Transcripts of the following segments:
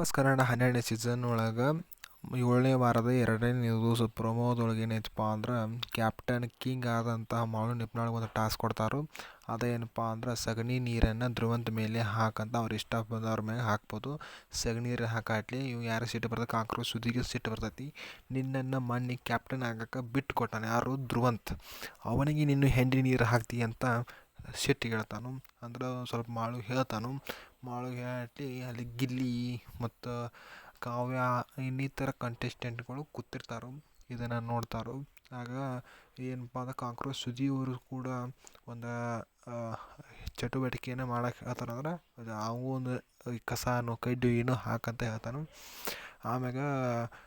Boss Kannada ಹನ್ನೆರಡನೇ season ಒಳಗೆ ಏಳನೇ ವಾರದ ಎರಡನೇ ನ್ಯೂಸ್ ಪ್ರೊಮೋದೊಳಗೆ ಏನೈತಪ್ಪ ಅಂದ್ರೆ ಕ್ಯಾಪ್ಟನ್ ಕಿಂಗ್ ಆದಂತಹ ಮಾಳು ನಿಪ್ನಾಳಿಗೆ ಒಂದು ಟಾಸ್ಕ್ ಕೊಡ್ತಾರೆ. ಅದೇನಪ್ಪ ಅಂದ್ರೆ ಸಗಣಿ ನೀರನ್ನು ಧ್ರುವಂತ ಮೇಲೆ ಹಾಕಂತ ಅವ್ರ ಇಷ್ಟ ಬಂದವ್ರ ಮೇಲೆ ಹಾಕ್ಬೋದು. ಸಗಣಿ ನೀರು ಹಾಕಾಟ್ಲಿ ಇವ್ ಯಾರು ಸಿಟ್ಟು ಬರ್ತದೆ ಕಾಂಕ್ರೋಚ್ ಸುದ್ದಿಗೆ ಸಿಟ್ಟು ಬರ್ತೈತಿ. ನಿನ್ನನ್ನು ಮಣ್ಣಿ ಕ್ಯಾಪ್ಟನ್ ಆಗಕ್ಕೆ ಬಿಟ್ಟು ಕೊಟ್ಟಾನೆ ಯಾರು? ಧ್ರುವಂತ್. ಅವನಿಗೆ ನಿನ್ನ ಹೆಂಡಿ ನೀರು ಹಾಕ್ತಿ ಅಂತ ಸಿಟ್ಟಿಗೆ ಹೇಳ್ತಾನು ಅಂದ್ರೆ ಸ್ವಲ್ಪ ಮಾಳು ಹೇಳ್ತಾನು. ಮಾಳು ಹೇಳಿ ಅಲ್ಲಿ ಗಿಲ್ಲಿ ಮತ್ತು ಕಾವ್ಯ ಇನ್ನಿತರ ಕಂಟೆಸ್ಟೆಂಟ್ಗಳು ಕೂತಿರ್ತಾರೆ. ಇದನ್ನು ನೋಡ್ತಾರೆ. ಆಗ ಏನಪ್ಪ ಅಂದ್ರೆ ಕಾಕ್ರೋಚ್ ಸುದಿಯವರು ಕೂಡ ಒಂದು ಚಟುವಟಿಕೆಯನ್ನು ಮಾಡಕ್ಕೆ ಹೇಳ್ತಾರೆ ಅಂದ್ರೆ ಅದು ಅವು ಒಂದು ಕಸನೋ ಕಡ್ಡಿ ಏನೋ ಹಾಕಂತ ಹೇಳ್ತಾನೆ. ಆಮ್ಯಾಗ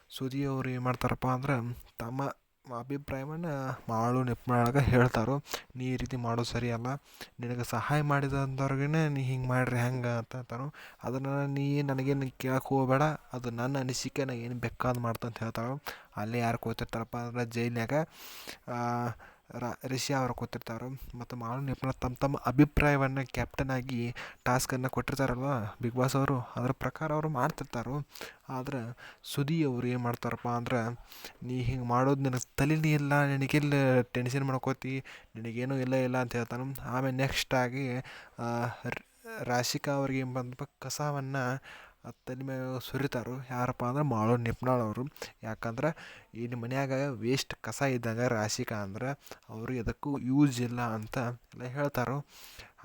ಸುದಿ ಅವ್ರು ಏನು ಮಾಡ್ತಾರಪ್ಪ ಅಂದ್ರೆ ತಮ್ಮ ಅಭಿಪ್ರಾಯವನ್ನು ಮಾಡು ನಿಪ್ನಾಳ್ಗೆ ಹೇಳ್ತಾರೆ, ನೀ ಈ ರೀತಿ ಮಾಡೋದು ಸರಿಯಲ್ಲ ನಿನಗೆ ಸಹಾಯ ಮಾಡಿದಂಥವ್ರಿಗೇ ನೀ ಹಿಂಗೆ ಮಾಡಿರಿ, ಹೆಂಗೆ? ಅಂತ ಹೇಳ್ತಾನೆ ಅದನ್ನು ನೀ ನನಗೇನು ಕೇಳಕ್ಕೆ ಹೋಗಬೇಡ, ಅದು ನನ್ನ ಅನಿಸಿಕೆ ನಾ ಏನು ಬೇಕಾದ್ ಮಾಡ್ತಂತ ಅಂತ ಅಲ್ಲೇ ಯಾರು ಕೂತಿರ್ತಾರಪ್ಪ ಅಂದ್ರೆ ಜೈಲ್ನ್ಯಾಗ ರಿಷಿ ಅವರು ಕೂತಿರ್ತಾರೆ ಮತ್ತು ಮಾಳು ನಿಪುಣ ತಮ್ಮ ತಮ್ಮ ಅಭಿಪ್ರಾಯವನ್ನು ಕ್ಯಾಪ್ಟನ್ ಆಗಿ ಟಾಸ್ಕನ್ನು ಕೊಟ್ಟಿರ್ತಾರಲ್ವ? ಬಿಗ್ ಬಾಸ್ ಅವರು. ಅದ್ರ ಪ್ರಕಾರ ಅವರು ಮಾಡ್ತಿರ್ತಾರೆ. ಆದ್ರೆ ಸುದಿ ಅವ್ರು ಏನು ಮಾಡ್ತಾರಪ್ಪ ಅಂದ್ರೆ, ನೀ ಹಿಂಗೆ ಮಾಡೋದು ನಿನಗೆ ತಲೆನೇ ಇಲ್ಲ ನಿನಗೆಲ್ಲ ಟೆನ್ಷನ್ ಮಾಡ್ಕೋತಿ, ನಿನಗೇನೂ ಇಲ್ಲ ಇಲ್ಲ ಅಂತ ಹೇಳ್ತಾನೆ. ಆಮೇಲೆ ನೆಕ್ಸ್ಟ್ ಆಗಿ ರಾಶಿಕಾ ಅವ್ರಿಗೆ ಏನು ಬಂದಪ್ಪ ಕಸವನ್ನು ತಲೆ ಮ್ಯಾಗ ಸುರಿತಾರೆ. ಯಾರಪ್ಪ ಅಂದ್ರೆ ಮಾಳು ನಿಪ್ನಾಳ್ ಅವರು. ಯಾಕಂದ್ರೆ ಇಲ್ಲಿ ಮನ್ಯಾಗ ವೇಸ್ಟ್ ಕಸ ಇದ್ದಾಗ ರಾಶಿಕಾ ಅಂದ್ರೆ ಅವರು ಎದಕ್ಕೂ ಯೂಸ್ ಇಲ್ಲ ಅಂತ ಎಲ್ಲ ಹೇಳ್ತಾರೆ.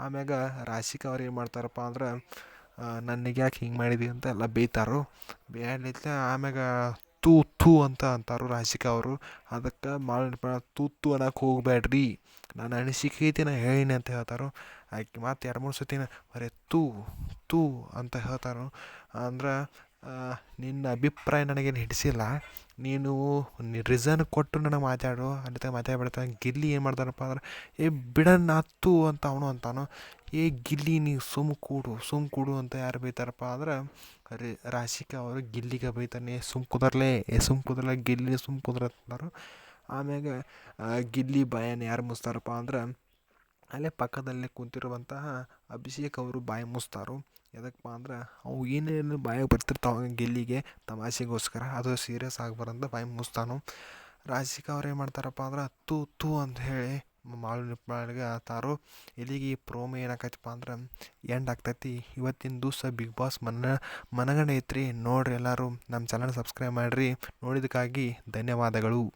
ಆಮ್ಯಾಗ ರಾಶಿಕಾ ಅವ್ರು ಏನು ಮಾಡ್ತಾರಪ್ಪ ಅಂದ್ರೆ ನನಗೆ ಯಾಕೆ ಹಿಂಗೆ ಮಾಡಿದಿ? ಅಂತ ಎಲ್ಲ ಬೈತಾರೆ ಬೇಯಲಿತ್ಲೆ ಆಮ್ಯಾಗ ತೂ ತೂ ಅಂತ ಅಂತಾರು ರಾಶಿಕ ಅವರು. ಅದಕ್ಕೆ ಮಾಳು ತೂ ತೂ ಅನ್ನೋಕೆ ಹೋಗಬೇಡ್ರಿ ನಾನು ಅನಿಸಿಕೆ ಐತಿ, ನಾ ಹೇಳೀನಿ ಅಂತ ಹೇಳ್ತಾರೆ. ಆಕೆ ಮಾತು ಎರಡು, ಮೂರು ಸತಿನ, ಬರೀ ತೂ ತೂ ಅಂತ ಹೇಳ್ತಾರೆ, ಅಂದ್ರೆ ನಿನ್ನ ಅಭಿಪ್ರಾಯ ನನಗೇನು ಹಿಡಿಸಿಲ್ಲ. ನೀನು ರೀಸನ್ ಕೊಟ್ಟು ನನಗೆ ಮಾತಾಡು ಅಲ್ಲಿ ಮಾತಾಡ್ಬಿಡ್ತಾನೆ. ಮಾತಾಡ್ಬೇಡ ಗಿಲ್ಲಿ ಏನು ಮಾಡ್ತಾನಪ್ಪ ಅಂದ್ರೆ, ಏ ಬಿಡಣ್ಣ ಹತ್ತು ಅಂತ ಅವನು ಅಂತಾನು, ಏ, ಗಿಲ್ಲಿ ನೀ ಸುಮ್ ಕೂಡು ಸುಮ್ ಕೂಡು ಅಂತ ಯಾರು ಬೈತಾರಪ್ಪ ಅಂದ್ರೆ ರಾಶಿಕಾ ಅವರು ಗಿಲ್ಲಿಗೆ ಬೈತಾನೆ ಸುಮ್ಮ ಕುದರ್ಲೆ, ಏ, ಸುಮ್ ಕುದರ್ಲೆ, ಗಿಲ್ಲಿ ಸುಮ್ ಕುಂದ್ರ ಅಂತಾರೆ. ಆಮ್ಯಾಗ ಗಿಲ್ಲಿ ಬಾಯನ್ನು ಯಾರು ಮುಸ್ತಾರಪ್ಪ ಅಂದ್ರೆ, ಅಲ್ಲೇ ಪಕ್ಕದಲ್ಲೇ ಕುಂತಿರುವಂತಹ ಅಭಿಷೇಕ್ ಅವರು ಬಾಯಿ ಮುಚ್ತಾರೆ ಎದಕ್ಕಪ್ಪ ಅಂದ್ರೆ ಅವು ಏನೇನು ಬಾಯಾಗ ಬರ್ತಿರ್ತಾವೆ ಗೆಲ್ಲಿಗೆ ತಮಾಷೆಗೋಸ್ಕರ. ಅದು ಸೀರಿಯಸ್ ಆಗ್ಬಾರ್ದಂತ ಬಾಯಿ ಮುಗಿಸ್ತಾನು. ರಾಜಿಕ ಅವ್ರು ಏನು ಮಾಡ್ತಾರಪ್ಪ ಅಂದ್ರೆ ತೂ ತೂ ಅಂತ ಹೇಳಿ ಮಾಳು ನಿಪ್ಪಾಳಿಗೆ ಆತಾರು. ಇಲ್ಲಿಗೆ ಈ ಪ್ರೋಮೋ ಏನಾಕೈತಪ್ಪ ಅಂದ್ರೆ ಎಂಡ್ ಆಗ್ತೈತಿ. ಇವತ್ತಿನ ದಿವಸ ಬಿಗ್ ಬಾಸ್ ಮನ, ಮನಗಂಡ ಐತ್ರಿ. ನೋಡಿರಿ ಎಲ್ಲರೂ. ನಮ್ಮ ಚಾನಲ್ ಸಬ್ಸ್ಕ್ರೈಬ್ ಮಾಡಿರಿ. ನೋಡಿದ್ದಕ್ಕಾಗಿ ಧನ್ಯವಾದಗಳು.